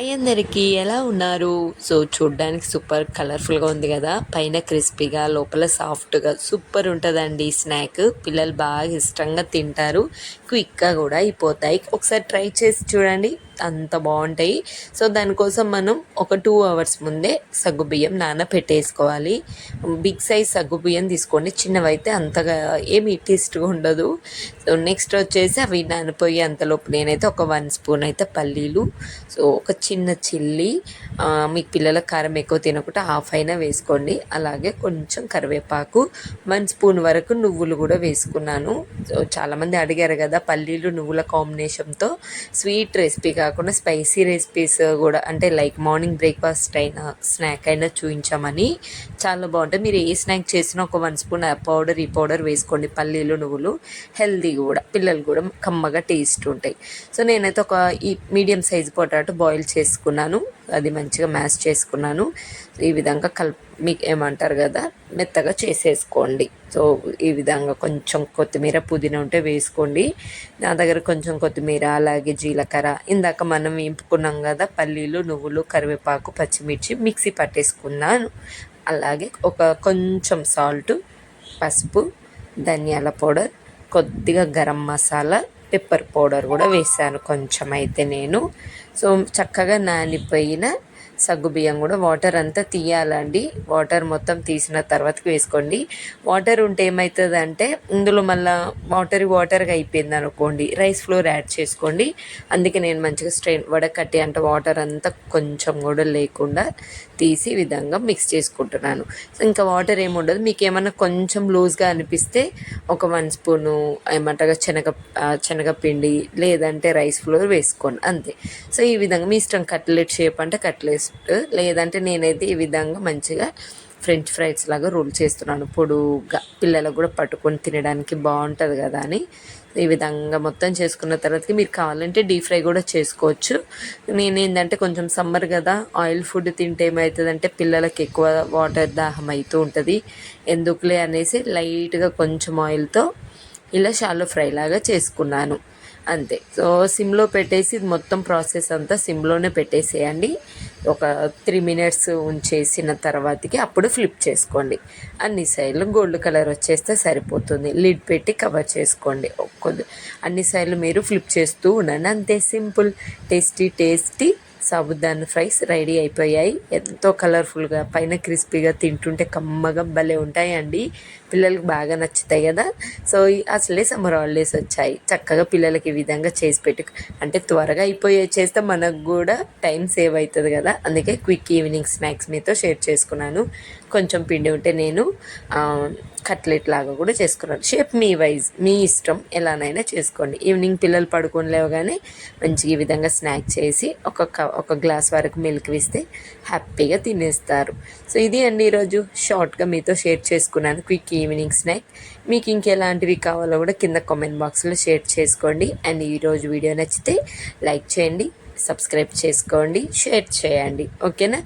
Hi అందరికీ ఎలా ఉన్నారు? సో చూడ్డానికి సూపర్ కలర్ఫుల్గా ఉంది కదా? పైన క్రిస్పీగా లోపల సాఫ్ట్గా సూపర్ ఉంటుందండి స్నాక్. పిల్లలు బాగా ఇష్టంగా తింటారు. క్విక్గా కూడా అయిపోతాయి. ఒకసారి ట్రై చేసి చూడండి. అంత బాగుంటాయి. సో దానికోసం మనం ఒక టూ అవర్స్ ముందే సగ్గుబియ్యం నానపెట్టేసుకోవాలి బిగ్ సైజ్ సగ్గుబియ్యం తీసుకోండి. చిన్నవైతే అంతగా ఏమి టేస్ట్గా ఉండదు. సో నెక్స్ట్ వచ్చేసి అవి నానిపోయి అంతలోపు నేనైతే ఒక వన్ స్పూన్ అయితే పల్లీలు. సో ఒక చిన్న చిల్లి మీకు పిల్లల కారం ఎక్కువ తినకుండా హాఫ్ అయినా వేసుకోండి. అలాగే కొంచెం కరివేపాకు వన్ స్పూన్ వరకు నువ్వులు కూడా వేసుకున్నాను. సో చాలామంది అడిగారు కదా పల్లీలు నువ్వుల కాంబినేషన్తో స్వీట్ రెసిపీ కాకుండా స్పైసీ రెసిపీస్ కూడా అంటే లైక్ మార్నింగ్ బ్రేక్ఫాస్ట్ అయినా స్నాక్ అయినా చూపించామని చాలా బాగుంటుంది మీరు ఏ స్నాక్ చేసినా ఒక వన్ స్పూన్ పౌడర్ ఈ పౌడర్ వేసుకోండి. పల్లీలు నువ్వులు హెల్దీ కూడా పిల్లలు కూడా కమ్మగా టేస్ట్ ఉంటాయి. సో నేనైతే ఒక ఈ మీడియం సైజ్ పొటాటో బాయిల్ చేసుకున్నాను. అది మంచిగా మ్యాష్ చేసుకున్నాను. ఈ విధంగా కల్ మీకు ఏమంటారు కదా మెత్తగా చేసేసుకోండి. సో ఈ విధంగా కొంచెం కొత్తిమీర పుదీనా ఉంటే వేసుకోండి. నా దగ్గర కొంచెం కొత్తిమీర అలాగే జీలకర్ర. ఇందాక మనం వేపుకున్నాం కదా పల్లీలు నువ్వులు కరివేపాకు పచ్చిమిర్చి మిక్సీ పట్టేసుకున్నాను. అలాగే ఒక కొంచెం సాల్ట్ పసుపు ధనియాల పౌడర్ కొద్దిగా గరం మసాలా పెప్పర్ పౌడర్ కూడా వేసాను కొంచెం అయితే నేను. సో చక్కగా నానిపోయిన సగ్గుబియ్యం కూడా వాటర్ అంతా తీయాలండి. వాటర్ మొత్తం తీసిన తర్వాతకి వేసుకోండి. వాటర్ ఉంటే ఏమవుతుంది అంటే ఇందులో మళ్ళీ వాటర్ వాటర్గా అయిపోయింది అనుకోండి రైస్ ఫ్లోర్ యాడ్ చేసుకోండి. అందుకే నేను మంచిగా స్ట్రెయిన్ వడకట్టి అంటే వాటర్ అంతా కొంచెం కూడా లేకుండా తీసి విధంగా మిక్స్ చేసుకుంటున్నాను. ఇంకా వాటర్ ఏముండదు మీకు ఏమన్నా కొంచెం లూజ్గా అనిపిస్తే ఒక వన్ స్పూను ఏమంటారు శనగ శనగపిండి లేదంటే రైస్ ఫ్లోర్ వేసుకోండి. అంతే. సో ఈ విధంగా మీ ఇష్టం కట్లెట్ షేప్ అంటే కట్లెట్ లేదంటే నేనైతే ఈ విధంగా మంచిగా ఫ్రెంచ్ ఫ్రైస్ లాగా రోల్ చేస్తున్నాను. పొడుగా పిల్లలకు కూడా పట్టుకొని తినడానికి బాగుంటుంది కదా అని ఈ విధంగా మొత్తం చేసుకున్న తర్వాతకి మీరు కావాలంటే డీప్ ఫ్రై కూడా చేసుకోవచ్చు. నేను ఏంటంటే కొంచెం సమ్మర్ కదా ఆయిల్ ఫుడ్ తింటే ఏమవుతుందంటే పిల్లలకి ఎక్కువ వాటర్ దాహం అవుతూ ఉంటుంది. ఎందుకులే అనేసి లైట్గా కొంచెం ఆయిల్తో ఇలా షాలో ఫ్రై లాగా చేసుకున్నాను. అంతే. సో సిమ్లో పెట్టేసి మొత్తం ప్రాసెస్ అంతా సిమ్లోనే పెట్టేసేయండి. ఒక త్రీ మినిట్స్ ఉంచేసిన తర్వాతకి అప్పుడు ఫ్లిప్ చేసుకోండి. అన్ని సైడ్లు గోల్డ్ కలర్ వచ్చేస్తే సరిపోతుంది. లిడ్ పెట్టి కవర్ చేసుకోండి. కొద్ది అన్ని సైడ్లు మీరు ఫ్లిప్ చేస్తూ ఉండండి. అంతే simple tasty tasty sabudana fries ready అయిపోయాయి. ఎంతో కలర్ఫుల్గా పైన క్రిస్పీగా తింటుంటే కమ్మగా భలే ఉంటాయండి. పిల్లలకు బాగా నచ్చుతాయి కదా. సో అసలే సమ్మర్ హాలిడేస్ వచ్చాయి. చక్కగా పిల్లలకి ఈ విధంగా చేసి పెట్టు అంటే త్వరగా అయిపోయే చేస్తే మనకు కూడా టైం సేవ్ అవుతుంది కదా. అందుకే క్విక్ ఈవినింగ్ స్నాక్స్ మీతో షేర్ చేసుకున్నాను. కొంచెం పిండి ఉంటే నేను కట్లెట్ లాగా కూడా చేసుకున్నాను. షేప్ మీ వైజ్ మీ ఇష్టం ఎలానైనా చేసుకోండి. ఈవినింగ్ పిల్లలు పడుకొని లేవగానే మంచిగా ఈ విధంగా స్నాక్ చేసి ఒక ఒక గ్లాస్ వరకు మిల్క్ ఇస్తే హ్యాపీగా తినేస్తారు. సో ఇది అండి ఈరోజు షార్ట్గా మీతో షేర్ చేసుకున్నాను. క్విక్ ఈవినింగ్ స్నాక్ మీకు ఇంకెలాంటివి కావాలో కూడా కింద కామెంట్ బాక్స్లో షేర్ చేసుకోండి. అండ్ ఈరోజు వీడియో నచ్చితే లైక్ చేయండి సబ్స్క్రైబ్ చేసుకోండి షేర్ చేయండి. ఓకేనా